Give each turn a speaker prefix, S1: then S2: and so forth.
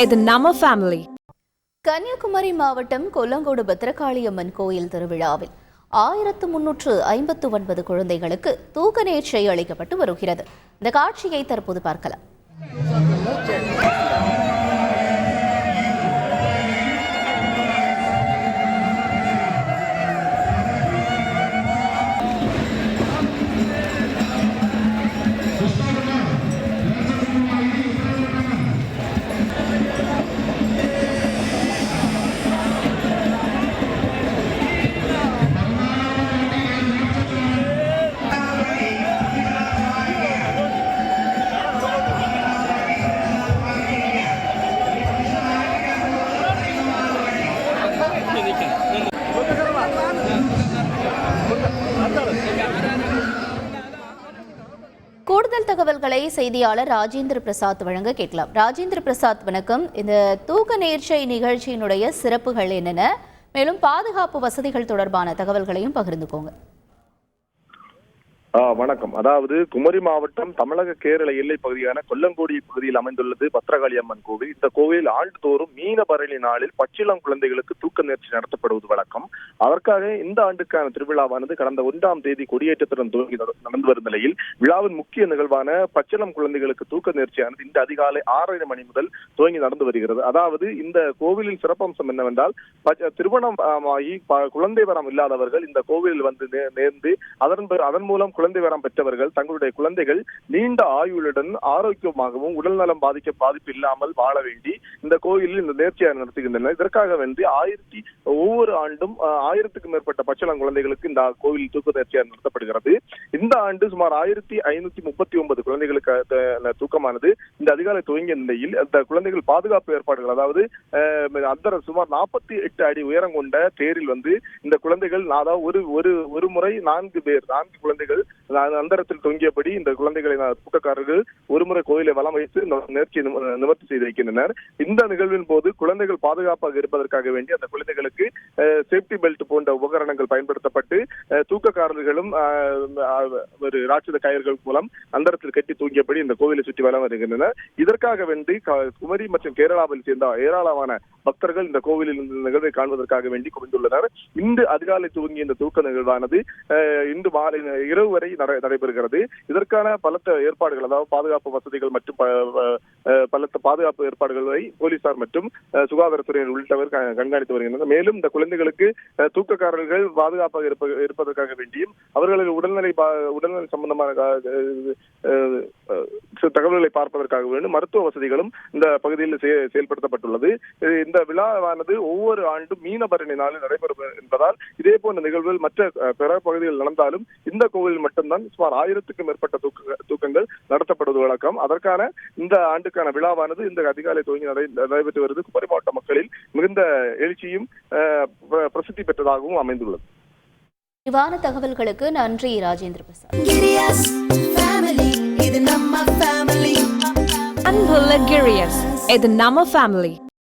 S1: இது நம்ம ஃபேமிலி
S2: கன்னியாகுமரி மாவட்டம் கொல்லங்கோடு பத்ரகாளியம்மன் கோயில் திருவிழாவில் ஆயிரத்து முன்னூற்று ஐம்பத்து ஒன்பது குழந்தைகளுக்கு தூக்க நேர்ச்சை அளிக்கப்பட்டு வருகிறது. இந்த காட்சியை தற்போது பார்க்கலாம். கூடுதல் தகவல்களை செய்தியாளர் ராஜேந்திர பிரசாத் வழங்க கேட்கலாம். ராஜேந்திர பிரசாத் வணக்கம். இந்த தூக்க நேர்ச்சை நிகழ்ச்சியினுடைய சிறப்புகள் என்னென்ன? மேலும் பாதுகாப்பு வசதிகள் தொடர்பான தகவல்களையும் பகிர்ந்துக்கோங்க.
S3: வணக்கம். அதாவது குமரி மாவட்டம் தமிழக கேரள எல்லை பகுதியான கொல்லங்கோடி பகுதியில் அமைந்துள்ளது பத்ரகாளி அம்மன் கோவில். இந்த கோவில் ஆண்டுதோறும் மீனபரணி நாளில் பச்சிளம் குழந்தைகளுக்கு தூக்க நேர்ச்சி நடத்தப்படுவது வழக்கம். அதற்காக இந்த ஆண்டுக்கான திருவிழாவானது கடந்த ஒன்றாம் தேதி கொடியேற்றத்துடன் துவங்கி நடந்து வரும் நிலையில் விழாவின் முக்கிய நிகழ்வான பச்சிளம் குழந்தைகளுக்கு தூக்க நேர்ச்சியானது இந்த அதிகாலை ஆறரை மணி முதல் துவங்கி நடந்து வருகிறது. அதாவது இந்த கோவிலின் சிறப்பம்சம் என்னவென்றால் திருமணம் ஆகி குழந்தை வரம் இல்லாதவர்கள் இந்த கோவிலில் வந்து நேர்ந்து அதன் அதன் மூலம் குழந்தை வரம் பெற்றவர்கள் தங்களுடைய குழந்தைகள் நீண்ட ஆயுளுடன் ஆரோக்கியமாகவும் உடல்நலம் பாதிக்க பாதிப்பு இல்லாமல் வாழ வேண்டி இந்த கோயிலில் இந்த நேர்ச்சியாக நடத்துகின்றனர். இதற்காக வேண்டி ஆயிரத்தி ஒவ்வொரு ஆண்டும் ஆயிரத்துக்கும் மேற்பட்ட பச்சளம் குழந்தைகளுக்கு இந்த கோவில் தூக்க நேர்ச்சியாக நடத்தப்படுகிறது. இந்த ஆண்டு சுமார் ஆயிரத்தி ஐநூத்தி முப்பத்தி ஒன்பது குழந்தைகளுக்கு தூக்கமானது இந்த அதிகாலை துவங்கிய நிலையில் அந்த குழந்தைகள் பாதுகாப்பு ஏற்பாடுகள் அதாவது அந்த சுமார் நாற்பத்தி எட்டு அடி உயரம் கொண்ட தேரில் வந்து இந்த குழந்தைகள் அதாவது ஒரு ஒரு ஒரு முறை நான்கு பேர் நான்கு குழந்தைகள் அந்தரத்தில் தொங்கியபடி இந்த குழந்தைகளை நா- தூக்கக்காரர்கள் கோயிலை வலம் வைத்து இந்த நேர்ச்சியை நிவர்த்தி செய்து வைக்கின்றனர் இந்த நிகழ்வின் போது குழந்தைகள் பாதுகாப்பாக இருப்பதற்காக வேண்டி அந்த குழந்தைகளுக்கு சேஃப்டி பெல்ட் போன்ற உபகரணங்கள் பயன்படுத்தப்பட்டு அஹ், தூக்கக்காரர்களும் ஒரு ராட்சத கயர்கள் மூலம் அந்தரத்தில் கட்டி தூங்கியபடி இந்த கோவிலை சுற்றி வலம் வருகின்றனர். இதற்காக வேண்டி க- குமரி மற்றும் கேரளாவில் சேர்ந்த ஏராளமான பக்தர்கள் இந்த கோவிலில் இந்த நிகழ்வை காண்பதற்காக வேண்டி குவிந்துள்ளனர். இன்று அதிகாலை துவங்கிய இந்த தூக்க நிகழ்வானது அஹ், இன்று மாலை இரவு வரை நடைபெறுகிறது. இதற்கான பலத்த ஏற்பாடுகள் அதாவது பாதுகாப்பு வசதிகள் மற்றும் ப- பலத்த பாதுகாப்பு ஏற்பாடுகளை போலீசார் மற்றும் சுகாதாரத்துறையினர் உள்ளிட்டவர் கண்காணித்து வருகின்றனர். மேலும் இந்த குழந்தைகளுக்கு அஹ், தூக்கக்காரர்கள் பாதுகாப்பாக இருப்ப- இருப்பதற்காக வேண்டியும் அவர்களது உடல்நிலை பா- உடல்நிலை சம்பந்தமான தகவல்களை பார்ப்பதற்காக வேண்டும் மருத்துவ வசதிகளும் இந்த பகுதியில் செயல்படுத்தப்பட்டுள்ளது. இந்த விழாவானது ஒவ்வொரு ஆண்டும் மீனபரணி நாளில் நடைபெறும் என்பதால் இதே போன்ற நிகழ்வுகள் மற்ற பிற பகுதிகளில் நடந்தாலும் இந்த கோவில் மட்டும்தான் சுமார் ஆயிரத்துக்கும் மேற்பட்ட தூக்க தூக்கங்கள் நடத்தப்படுவது வழக்கம். அதற்கான இந்த ஆண்டுக்கான விழாவானது இந்த அதிகாலை துவங்கி நடை- நடைபெற்று வருவது குமரி மாவட்ட மக்களில் மிகுந்த எழுச்சியும் பிரசித்தி பெற்றதாகவும் அமைந்துள்ளது.
S2: விரிவான தகவல்களுக்கு நன்றி ராஜேந்திர பிரசாத்.
S1: அன்புள்ள கிரியஸ் இது நம்ம ஃபேமிலி